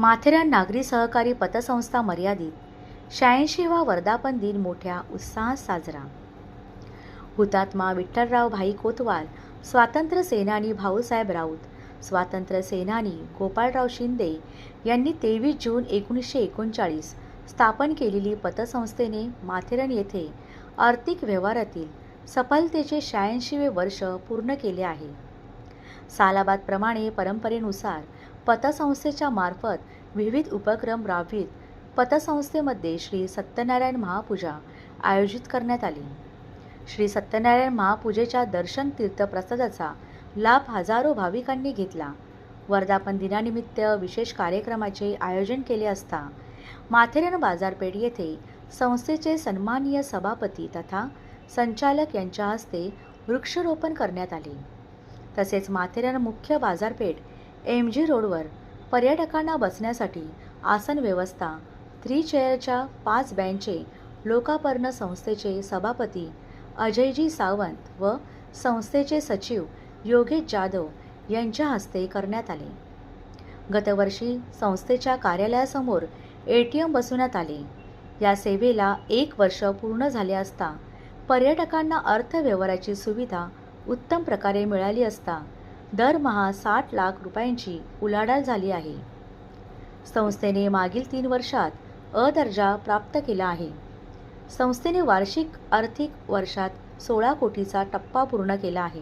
माथेरान नागरी सहकारी पतसंस्था मर्यादित शहाऐंशीवा वर्धापन दिन मोठ्या उत्साहात साजरा. हुतात्मा विठ्ठलराव भाई कोतवाल स्वातंत्र्य सेनानी भाऊसाहेब राऊत स्वातंत्र्य सेनानी गोपाळराव शिंदे यांनी तेवीस जून एकोणीसशे एकोणचाळीस स्थापन केलेली पतसंस्थेने माथेरान येथे आर्थिक व्यवहारातील सफलतेचे शहाऐंशीवे वर्ष पूर्ण केले आहे. सालाबादप्रमाणे परंपरेनुसार पतसंस्थेच्या मार्फत विविध उपक्रम राबवित पतसंस्थेमध्ये श्री सत्यनारायण महापूजा आयोजित करण्यात आली. श्री सत्यनारायण महापूजेच्या दर्शन तीर्थप्रसादाचा लाभ हजारो भाविकांनी घेतला. वर्धापन दिनानिमित्त विशेष कार्यक्रमाचे आयोजन केले असता माथेरान बाजारपेठ येथे संस्थेचे सन्माननीय सभापती तथा संचालक यांच्या हस्ते वृक्षारोपण करण्यात आले. तसेच माथेरान मुख्य बाजारपेठ एम जी रोडवर पर्यटकांना बसण्यासाठी आसन व्यवस्था थ्री चेअरच्या पाच बँचे लोकापर्ण संस्थेचे सभापती अजयजी सावंत व संस्थेचे सचिव योगेश जाधव यांच्या हस्ते करण्यात आले. गतवर्षी संस्थेच्या कार्यालयासमोर ए टी एम बसवण्यात आले. या सेवेला एक वर्ष पूर्ण झाले असता पर्यटकांना अर्थव्यवहाराची सुविधा उत्तम प्रकारे मिळाली असता दरमहा साठ लाख रुपयांची उलाढाल झाली आहे. संस्थेने मागील तीन वर्षात अ दर्जा प्राप्त केला आहे. संस्थेने वार्षिक आर्थिक वर्षात सोळा कोटीचा टप्पा पूर्ण केला आहे.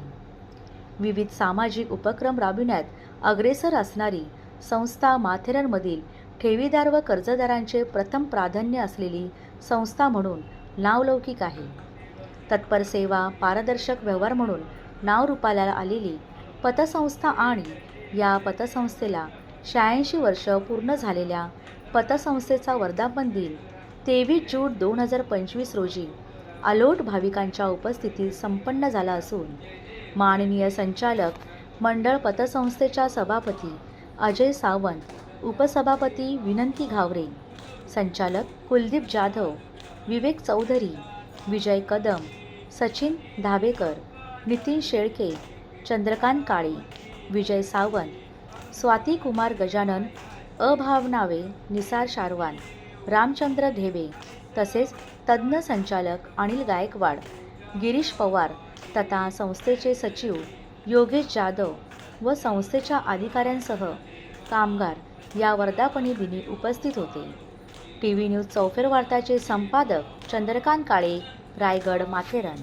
विविध सामाजिक उपक्रम राबविण्यात अग्रेसर असणारी संस्था माथेरानमधील ठेवीदार व कर्जदारांचे प्रथम प्राधान्य असलेली संस्था म्हणून नावलौकिक आहे. तत्पर सेवा पारदर्शक व्यवहार म्हणून नाव रूपाला आलेली पतसंस्था आणि या पतसंस्थेला शहाऐंशी वर्ष पूर्ण झालेल्या पतसंस्थेचा वर्धापन दिन तेवीस जून दोन हजार पंचवीस रोजी अलोट भाविकांच्या उपस्थितीत संपन्न झाला असून माननीय संचालक मंडळ पतसंस्थेच्या सभापती अजय सावंत उपसभापती विनंती घावरे संचालक कुलदीप जाधव विवेक चौधरी विजय कदम सचिन धाबेकर नितीन शेळके चंद्रकांत काळे विजय सावंत स्वाती कुमार गजानन अभावनावे निसार शारवान रामचंद्र ढेबे तसेच तज्ज्ञ संचालक अनिल गायकवाड गिरीश पवार तथा संस्थेचे सचिव योगेश जाधव व संस्थेच्या अधिकाऱ्यांसह कामगार या वर्धापनी दिनी उपस्थित होते. टी व्ही न्यूज चौफेर वार्ताचे संपादक चंद्रकांत काळे रायगड माथेरान.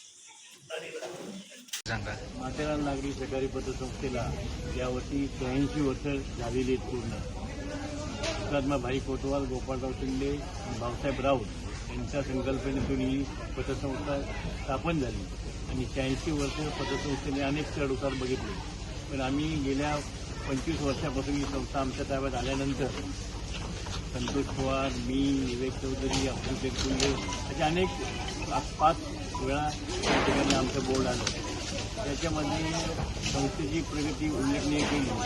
सांगा. माथेरान नागरी सहकारी पतसंस्थेला यावर्षी त्र्याऐंशी वर्ष झालेली आहेत पूर्ण. हुतात्मा भाई कोटवाल गोपाळराव शिंदे भाऊसाहेब राऊत यांच्या संकल्पनेतून ही पतसंस्था स्थापन झाली. आणि शहाऐंशी वर्ष पतसंस्थेने अनेक चढउतार बघितले. पण आम्ही गेल्या पंचवीस वर्षापासून ही संस्था आमच्या ताब्यात आल्यानंतर संतोष पवार मी विवेक चौधरी अब्दुल तेलकुंडे असे अनेक पाच वेळा या ठिकाणी आमचं बोर्ड आलं त्याच्यामध्ये संस्थेची प्रगती उल्लेखनीय केली.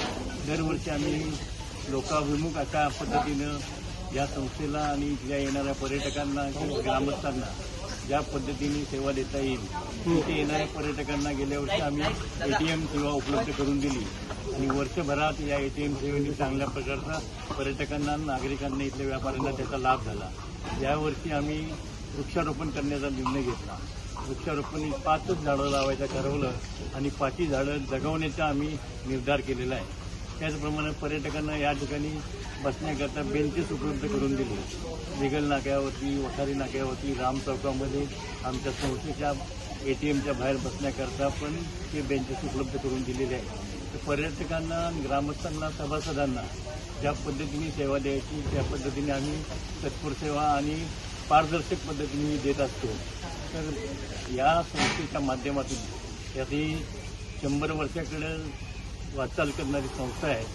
दरवर्षी आम्ही लोकाभिमुख अशा पद्धतीनं या संस्थेला आणि तिच्या येणाऱ्या पर्यटकांना किंवा ग्रामस्थांना ज्या पद्धतीने सेवा देता येईल तिथे येणाऱ्या पर्यटकांना गेल्या वर्षी आम्ही ए टी एम सेवा उपलब्ध करून दिली. आणि वर्षभरात या ए टी एम सेवेने चांगल्या प्रकारचा पर्यटकांना नागरिकांना इथल्या व्यापाऱ्यांना त्याचा लाभ झाला. यावर्षी आम्ही वृक्षारोपण करण्याचा निर्णय घेतला. वृक्षारोपण पाचच झाडं लावायचं ठरवलं आणि पाचही झाडं जगवण्याचा आम्ही निर्धार केलेला आहे. त्याचप्रमाणे पर्यटकांना या ठिकाणी बसण्याकरता बेंचेस उपलब्ध करून दिले. निगल नाक्यावरती वखारी नाक्यावरती राम चौकामध्ये आमच्या संस्थेच्या ए टी एमच्या बाहेर बसण्याकरता पण ते बेंचेस उपलब्ध करून दिलेले आहेत. तर पर्यटकांना ग्रामस्थांना सभासदांना ज्या पद्धतीने सेवा द्यायची त्या पद्धतीने आम्ही तत्पर सेवा आणि पारदर्शक पद्धतीने देत असतो. तर या संस्थेच्या माध्यमातून यात शंभर वर्षाकडे वाटचाल करणारी संस्था आहे.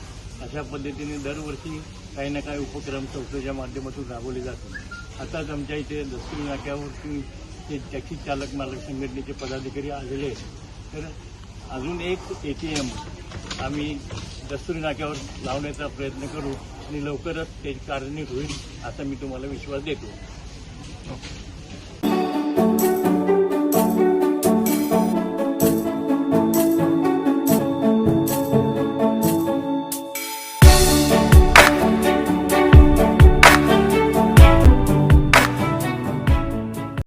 अशा पद्धतीने दरवर्षी काही ना काही उपक्रम संस्थेच्या माध्यमातून राबवले जातात. आताच आमच्या इथे दस्तुरी नाक्यावरती ते टॅक्सी चालक मालक संघटनेचे पदाधिकारी आलेले आहेत. तर अजून एक ए टी एम आम्ही दस्तुरी नाक्यावर लावण्याचा प्रयत्न करू आणि लवकरच ते कार्यान्वित होईल असा मी तुम्हाला विश्वास देतो.